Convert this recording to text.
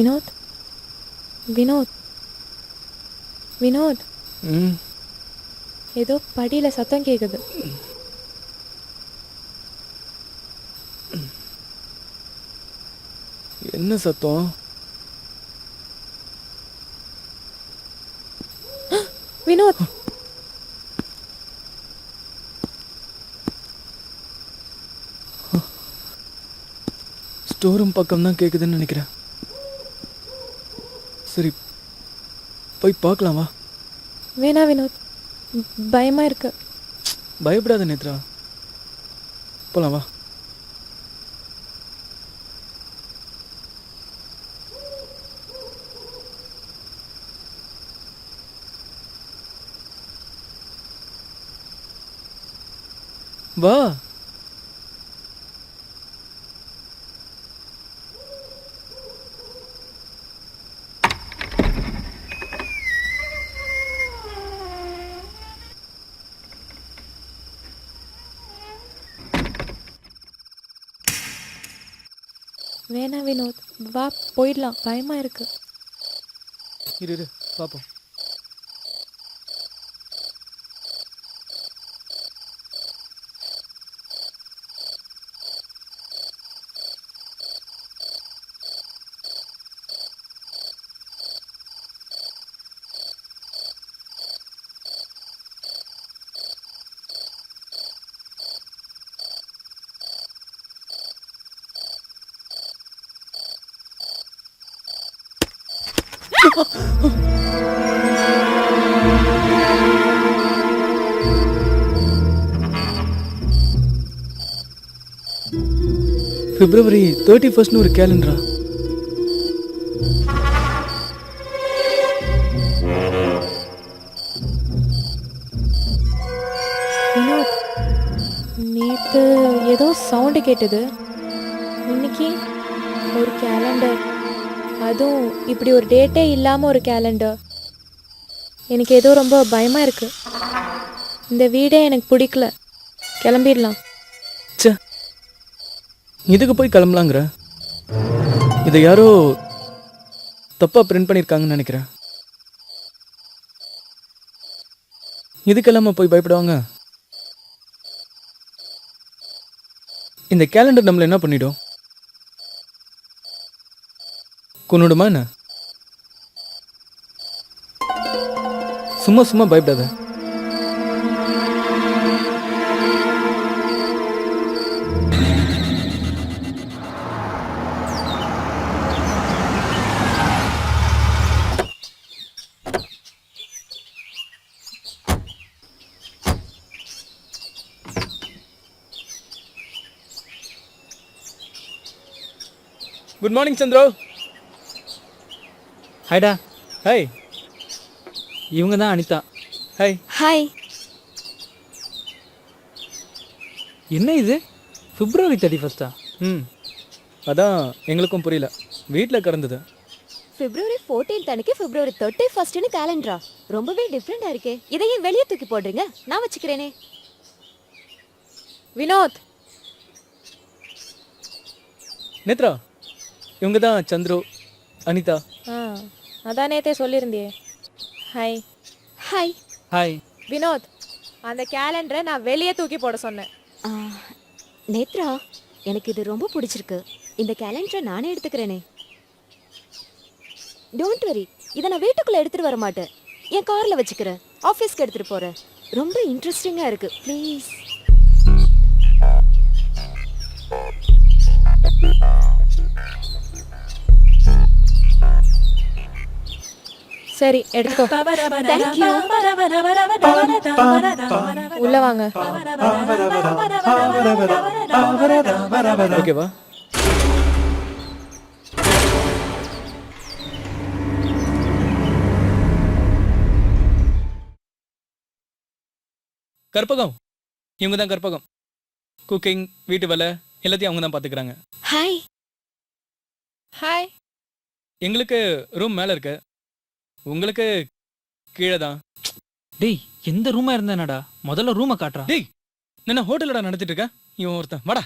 வினோத்? வினோத்? வினோத்? ஏதோ படியில் சத்தம் கேட்குது என்ன சத்தம்? வினோத்? ஸ்டோர் ரூம் பக்கம் தான் கேட்குதுன்னு நினைக்கிறேன். சரி போய் பார்க்கலாம் வேணா வினோத் பயமாக இருக்கு. பயப்படாத நேத்ரா. போலாம் வா. வேணாம் வினோத். வா போயிடலாம். பயமாக இருக்கு. இரு இரு பார்ப்போம் பிப்ரவரி தேர்ட்டி ஃபர்ஸ்ட்னு ஒரு கேலண்டரா நேற்று ஏதோ சவுண்டு கேட்டது. இன்னைக்கு ஒரு கேலண்டர் அதுவும் இப்படி ஒரு டேட்டே இல்லாமல் ஒரு கேலண்டர் எனக்கு ஏதோ ரொம்ப பயமாக இருக்குது இந்த வீடே எனக்கு பிடிக்கல. கிளம்பிடலாம். சே இதுக்கு போய் கிளம்பலாங்கிற? இதை யாரோ தப்பாக பிரிண்ட் பண்ணியிருக்காங்கன்னு நினைக்கிறேன். இதுக்கெல்லாமா போய் பயப்படுவாங்க? இந்த கேலண்டர் நம்மள என்ன பண்ணிடும்? கொண்டுடுமா என்ன? சும்மா சும்மா பயப்படாத. குட் மார்னிங் சந்திரோ ஹாய்டா ஹாய் இவங்க தான் அனிதா. Hi hi. என்ன இது? பிப்ரவரி தேர்ட்டி ஃபஸ்ட்டா ம். அதான் எங்களுக்கும் புரியல. வீட்டில் கிடந்தது பிப்ரவரி 14th அன்னைக்கு பிப்ரவரி தேர்ட்டி ஃபர்ஸ்ட்னு கேலண்டரா ரொம்பவே டிஃப்ரெண்டா இருக்கே. இதையே வெளியே தூக்கி போடுறீங்க நான் வச்சுக்கிறேனே. வினோத். நேத்ரா இவங்க தான் சந்துரு அனிதா. ஆ. அதான் நேத்தே சொல்லியிருந்தியே ஹாய் ஹாய் ஹாய் வினோத் அந்த கேலண்டரை நான் வெளியே தூக்கி போட சொன்னேன். நேத்ரா எனக்கு இது ரொம்ப பிடிச்சிருக்கு. இந்த கேலண்டரை நானே எடுத்துக்கிறேனே. டோன்ட் வரி இதை நான் வீட்டுக்குள்ள எடுத்துட்டு வர மாட்டேன். என் கார்ல வச்சுக்கிறேன். ஆஃபீஸ்க்கு எடுத்துட்டு போறேன். ரொம்ப இன்ட்ரெஸ்டிங்கா இருக்கு. ப்ளீஸ் சரி எடுத்துக்கோ தேங்க்யூ உள்ள வாங்க ஓகேவா கற்பகம் இவங்க தான் கற்பகம் குக்கிங் வீட்டு வேலை எல்லாத்தையும் அவங்க தான் பார்த்துக்கிறாங்க ஹாய் ஹாய் எங்களுக்கு ரூம் மேலே இருக்கு உங்களுக்கு கீழே தான் டேய் எந்த ரூமா இருந்தானடா முதல்ல ரூமை காட்டுறா. டேய் நான் ஹோட்டலடா நடத்திட்டு இருக்கேன் இவன் ஒருத்தன். வாடா.